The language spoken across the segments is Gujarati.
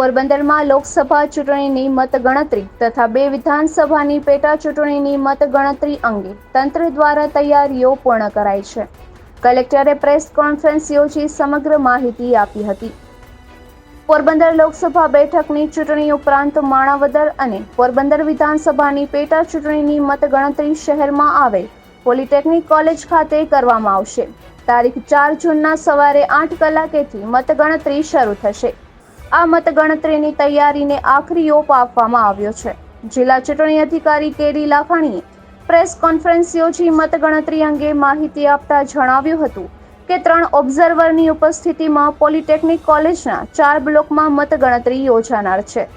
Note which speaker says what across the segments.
Speaker 1: પોરબંદરમાં લોકસભા ચૂંટણીની મતગણતરી તથા બે વિધાનસભાની પેટા ચૂંટણીની મતગણતરી અંગે તંત્ર દ્વારા તૈયારીઓ પૂર્ણ કરાઈ છે. કલેક્ટરે પ્રેસ કોન્ફરન્સ યોજી સમગ્ર માહિતી આપી હતી. પોરબંદર લોકસભા બેઠકની ચૂંટણી ઉપરાંત માણાવદર અને પોરબંદર વિધાનસભાની પેટા ચૂંટણીની મતગણતરી શહેરમાં આવેલ પોલિટેકનિક કોલેજ ખાતે કરવામાં આવશે. તારીખ ચાર જૂનના સવારે આઠ કલાકેથી મતગણતરી શરૂ થશે. આ મતગણતરીની તૈયારીને આખરી ઓપ આપવામાં આવ્યો છે. જિલ્લા ચૂંટણી અધિકારી કેરી લાખાણીએ પ્રેસ કોન્ફરન્સ યોજી મતગણતરી અંગે માહિતી આપતા જણાવ્યું હતું કે ત્રણ ઓબ્ઝર્વરની ઉપસ્થિતિમાં પોલિટેકનિક કોલેજના ચાર બ્લોકમાં મતગણતરી યોજાનાર છે.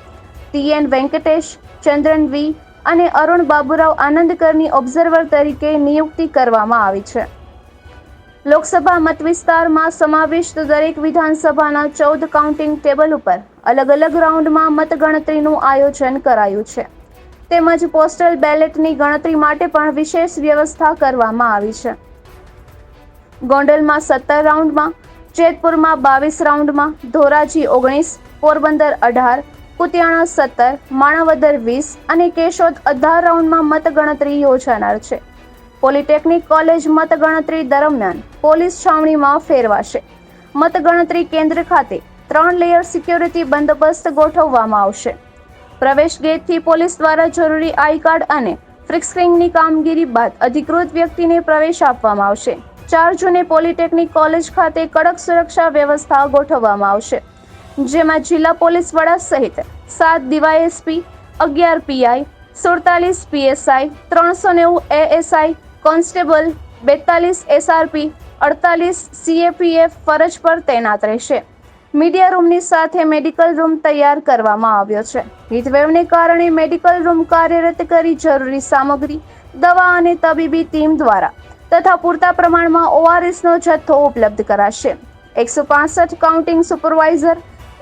Speaker 1: ટીએન વેંકટેશ, ચંદ્રન વી અને અરુણ બાબુરાવ આનંદકરની ઓબ્ઝર્વર તરીકે નિયુક્તિ કરવામાં આવી છે. લોકસભા મત વિસ્તારમાં સમાવિષ્ટ દરેક વિધાનસભાના ચૌદ કાઉન્ટિંગ ટેબલ ઉપર અલગ અલગ રાઉન્ડમાં મતગણતરીનું આયોજન કરાયું છે. તેમજ પોસ્ટલ બેલેટની ગણતરી માટે પણ વિશેષ વ્યવસ્થા કરવામાં આવી છે. ગોંડલમાં સત્તર રાઉન્ડમાં જેતપુરમાં બાવીસ રાઉન્ડમાં ધોરાજી ઓગણીસ, પોરબંદર અઢાર, કુતિયાણા સત્તર, માણાવદર વીસ અને કેશોદ અઢાર રાઉન્ડમાં મતગણતરી યોજાનાર છે. પોલિટેકનિક કોલેજ મતગણતરી દરમિયાન પોલીસ છાવણીમાં ફેરવાશે. મતગણતરી કેન્દ્ર ખાતે ત્રણ લેયર સિક્યોરિટી બંદોબસ્ત ગોઠવવામાં આવશે. પ્રવેશ ગેટથી પોલીસ દ્વારા જરૂરી આઈ કાર્ડ અને ફ્રિક્સ્ક્રીનની કામગીરી બાદ અધિકૃત વ્યક્તિને પ્રવેશ આપવામાં આવશે. ચાર જૂને પોલિટેકનિક કોલેજ ખાતે કડક સુરક્ષા વ્યવસ્થા ગોઠવવામાં આવશે. જેમાં જિલ્લા પોલીસ વડા સહિત સાત ડીવાયએસપી, અગિયાર પીઆઈ, સુડતાલીસ પીએસઆઈ, ત્રણસો નેવું એએસઆઈ કોન્સ્ટેબલ બેતાલીસ એસઆરપી, અડતાલીસ સીએપીએફ ફરજ પર તૈનાત રહેશે. મીડિયા રૂમની સાથે મેડિકલ રૂમ તૈયાર કરવામાં આવ્યો છે. હીટવેવને કારણે મેડિકલ રૂમ કાર્યરત કરી જરૂરી સામગ્રી, દવા અને તબીબી ટીમ દ્વારા તથા પૂરતા પ્રમાણમાં ઓઆરએસનો જથ્થો ઉપલબ્ધ કરાશે. એકસો પાસઠ કાઉન્ટિંગ સુપરવાઇઝર,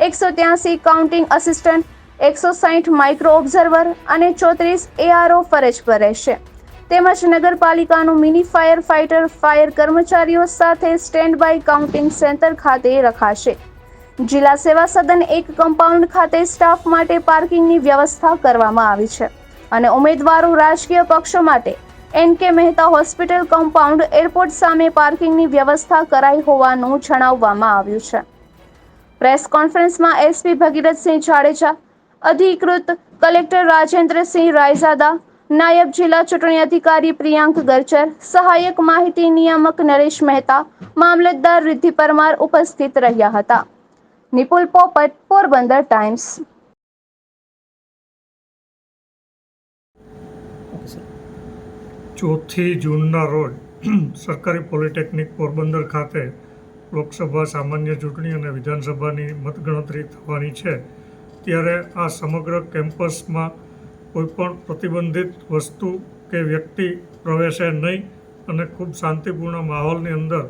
Speaker 1: એકસો ત્યાસી કાઉન્ટિંગ અસિસ્ટન્ટ, એકસો સાહીઠ માઇક્રો ઓબ્ઝર્વર અને ચોત્રીસ એઆરઓ ફરજ પર રહેશે. તેમજ નગરપાલિકાનું મિની ફાયર ફાઇટર ફાયર કર્મચારીઓ સાથે સ્ટેન્ડ બાય કાઉન્ટિંગ સેન્ટર ખાતે રખાશે. જિલ્લા સેવા સદન એક કમ્પાઉન્ડ ખાતે સ્ટાફ માટે પાર્કિંગની વ્યવસ્થા કરવામાં આવી છે અને ઉમેદવારો રાજકીય પક્ષો માટે એન કે મહેતા હોસ્પિટલ કમ્પાઉન્ડ એરપોર્ટ સામે પાર્કિંગની વ્યવસ્થા કરાઈ હોવાનું જણાવવામાં આવ્યું છે. પ્રેસ કોન્ફરન્સમાં એસપી ભગીરથસિંહ જાડેજા, અધિકૃત કલેક્ટર રાજેન્દ્રસિંહ રાયઝાદા નાયબ જિલ્લા ચૂંટણી અધિકારી પ્રિયાંક ગરચર, સહાયક માહિતી નિયામક નરેશ મહેતા, મામલતદાર રિદ્ધિ પરમાર ઉપસ્થિત રહ્યા હતા. નિપુલ પોપટ, પોરબંદર ટાઈમ્સ.
Speaker 2: ચોથી જૂનના રોજ સરકારી પોલિટેકનિક પોરબંદર ખાતે લોકસભા સામાન્ય ચૂંટણી અને વિધાનસભાની મતગણતરી થવાની છે. ત્યારે આ સમગ્ર કેમ્પસમાં કોઈપણ પ્રતિબંધિત વસ્તુ કે વ્યક્તિ પ્રવેશે નહીં અને ખૂબ શાંતિપૂર્ણ માહોલની અંદર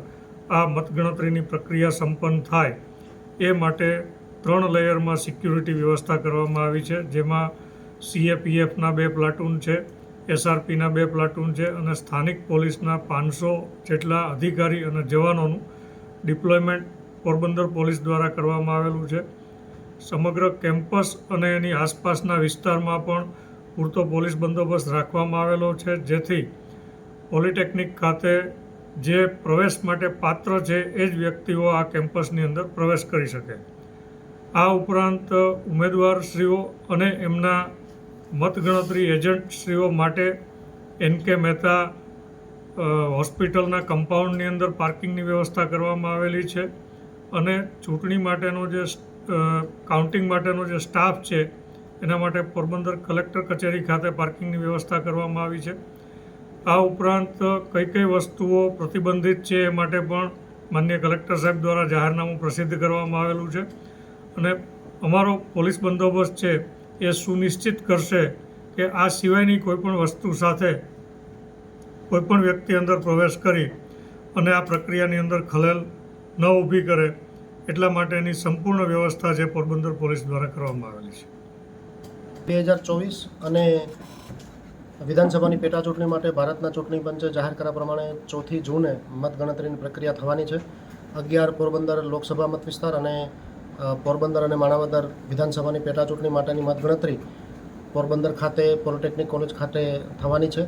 Speaker 2: આ મતગણતરીની પ્રક્રિયા સંપન્ન થાય, એ માટે ત્રણ લેયરમાં સિક્યુરિટી વ્યવસ્થા કરવામાં આવી છે. જેમાં સીએપીએફના બે પ્લાટૂન છે એસઆરપીના બે પ્લાટૂન છે અને સ્થાનિક પોલીસના પાંચસો જેટલા અધિકારી અને જવાનોનું ડિપ્લોયમેન્ટ પોરબંદર પોલીસ દ્વારા કરવામાં આવેલું છે. સમગ્ર કેમ્પસ અને એની આસપાસના વિસ્તારમાં પણ પૂરતો પોલીસ બંદોબસ્ત રાખવામાં આવેલો છે, જેથી પોલિટેકનિક ખાતે જે પ્રવેશ માટે પાત્ર છે, એ જ વ્યક્તિઓ આ કેમ્પસની અંદર પ્રવેશ કરી શકે. આ ઉપરાંત ઉમેદવારશ્રીઓ અને એમના મતગણતરી એજન્ટશ્રીઓ માટે એન કે મહેતા હોસ્પિટલના કમ્પાઉન્ડની અંદર પાર્કિંગની વ્યવસ્થા કરવામાં આવેલી છે અને ચૂંટણી માટેનો જે કાઉન્ટિંગ માટેનો જે સ્ટાફ છે એના માટે પોરબંદર કલેક્ટર કચેરી ખાતે પાર્કિંગની વ્યવસ્થા કરવામાં આવી છે. આ ઉપરાંત કઈ કઈ વસ્તુઓ પ્રતિબંધિત છે એ માટે પણ માન્ય કલેક્ટર સાહેબ દ્વારા જાહેરનામું પ્રસિદ્ધ કરવામાં આવેલું છે. અને અમારો પોલીસ બંદોબસ્ત છે એ સુનિશ્ચિત કરશે કે આ સિવાયની કોઈપણ વસ્તુ સાથે કોઈપણ વ્યક્તિ અંદર પ્રવેશ કરી અને આ પ્રક્રિયાની અંદર ખલેલ ન ઊભી કરે એટલા માટેની સંપૂર્ણ વ્યવસ્થા છે પોરબંદર પોલીસ દ્વારા કરવામાં આવેલી છે.
Speaker 3: બે હજાર ચોવીસ અને વિધાનસભાની પેટા ચૂંટણી માટે ભારતના ચૂંટણી પંચે જાહેર કર્યા પ્રમાણે ચોથી જૂને મતગણતરીની પ્રક્રિયા થવાની છે. અગિયાર પોરબંદર લોકસભા મત વિસ્તાર અને પોરબંદર અને માણાવદર વિધાનસભાની પેટા ચૂંટણી માટેની મતગણતરી પોરબંદર ખાતે પોલિટેકનિક કોલેજ ખાતે થવાની છે.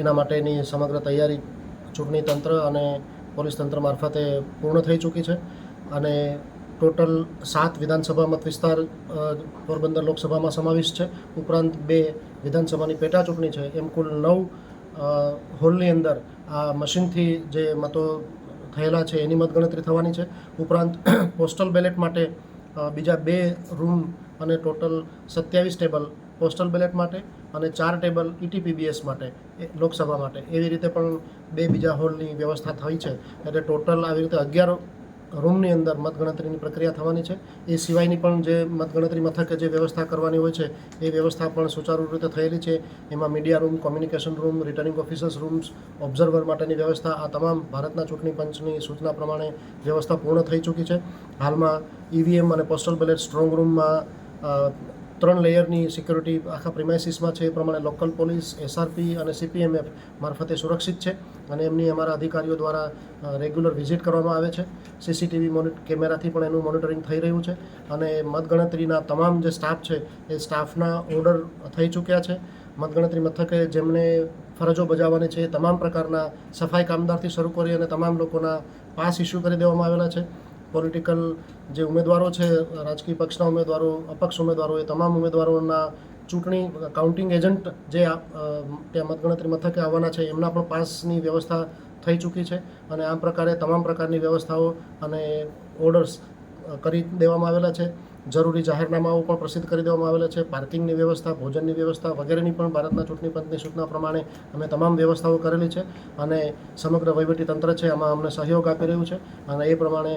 Speaker 3: એના માટેની સમગ્ર તૈયારી ચૂંટણી તંત્ર અને પોલીસ તંત્ર મારફતે પૂર્ણ થઈ ચૂકી છે. અને ટોટલ સાત વિધાનસભા મત વિસ્તાર પોરબંદર લોકસભામાં સમાવિષ્ટ છે. ઉપરાંત બે વિધાનસભાની પેટા ચૂંટણી છે. એમ કુલ નવ હોલની અંદર આ મશીનથી જે મતો થયેલા છે એની મતગણતરી થવાની છે. ઉપરાંત પોસ્ટલ બેલેટ માટે બીજા બે રૂમ અને ટોટલ સત્યાવીસ ટેબલ પોસ્ટલ બેલેટ માટે અને ચાર ટેબલ ઇટીપીબીએસ માટે લોકસભા માટે. એવી રીતે પણ બે બીજા હોલની વ્યવસ્થા થઈ છે. એટલે ટોટલ આવી રીતે અગિયાર રૂમની અંદર મતગણતરીની પ્રક્રિયા થવાની છે. એ સિવાયની પણ જે મતગણતરી મથકે જે વ્યવસ્થા કરવાની હોય છે, એ વ્યવસ્થા પણ સુચારુ રીતે થયેલી છે. એમાં media room, communication room, returning officers rooms, observer માટેની વ્યવસ્થા, આ તમામ ભારતના ચૂંટણી પંચની સૂચના પ્રમાણે વ્યવસ્થા પૂર્ણ થઈ ચૂકી છે. હાલમાં ઈવીએમ અને પોસ્ટલ બેલેટ સ્ટ્રોંગ રૂમમાં ત્રણ લેયરની સિક્યોરિટી આખા પ્રિમાઇસીસમાં છે. એ પ્રમાણે લોકલ પોલીસ એસઆરપી અને સીપીએમએફ મારફતે સુરક્ષિત છે અને એમની અમારા અધિકારીઓ દ્વારા રેગ્યુલર વિઝિટ કરવામાં આવે છે. સીસીટીવી મોનિટ કેમેરાથી પણ એનું મોનિટરિંગ થઈ રહ્યું છે અને મતગણતરીના તમામ જે સ્ટાફ છે એ સ્ટાફના ઓર્ડર થઈ ચૂક્યા છે. મતગણતરી મથકે જેમને ફરજો બજાવવાની છે એ તમામ પ્રકારના સફાઈ કામદારથી શરૂ કરી અને તમામ લોકોના પાસ ઇસ્યુ કરી દેવામાં આવેલા છે. પોલિટિકલ જે ઉમેદવારો છે, રાજકીય પક્ષના ઉમેદવારો, અપક્ષ ઉમેદવારો એ તમામ ઉમેદવારોના ચૂંટણી કાઉન્ટિંગ એજન્ટ જે ત્યાં મતગણતરી મથકે આવવાના છે, એમના પણ પાસની વ્યવસ્થા થઈ ચૂકી છે અને આ પ્રકારે તમામ પ્રકારની વ્યવસ્થાઓ અને ઓર્ડર્સ કરી દેવામાં આવેલા છે. જરૂરી જાહેરનામાઓ પણ પ્રસિદ્ધ કરી દેવામાં આવેલા છે. પાર્કિંગની વ્યવસ્થા, ભોજનની વ્યવસ્થા વગેરેની પણ ભારતના ચૂંટણી પંચની સૂચના પ્રમાણે અમે તમામ વ્યવસ્થાઓ કરેલી છે અને સમગ્ર વહીવટી તંત્ર છે આમાં અમને સહયોગ આપી રહ્યું છે અને એ પ્રમાણે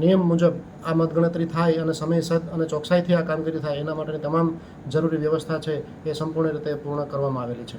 Speaker 3: નિયમ મુજબ આ મતગણતરી થાય અને સમયસર અને ચોકસાઈથી આ કામગીરી થાય એના માટેની તમામ જરૂરી વ્યવસ્થા છે એ સંપૂર્ણ રીતે પૂર્ણ કરવામાં આવેલી છે.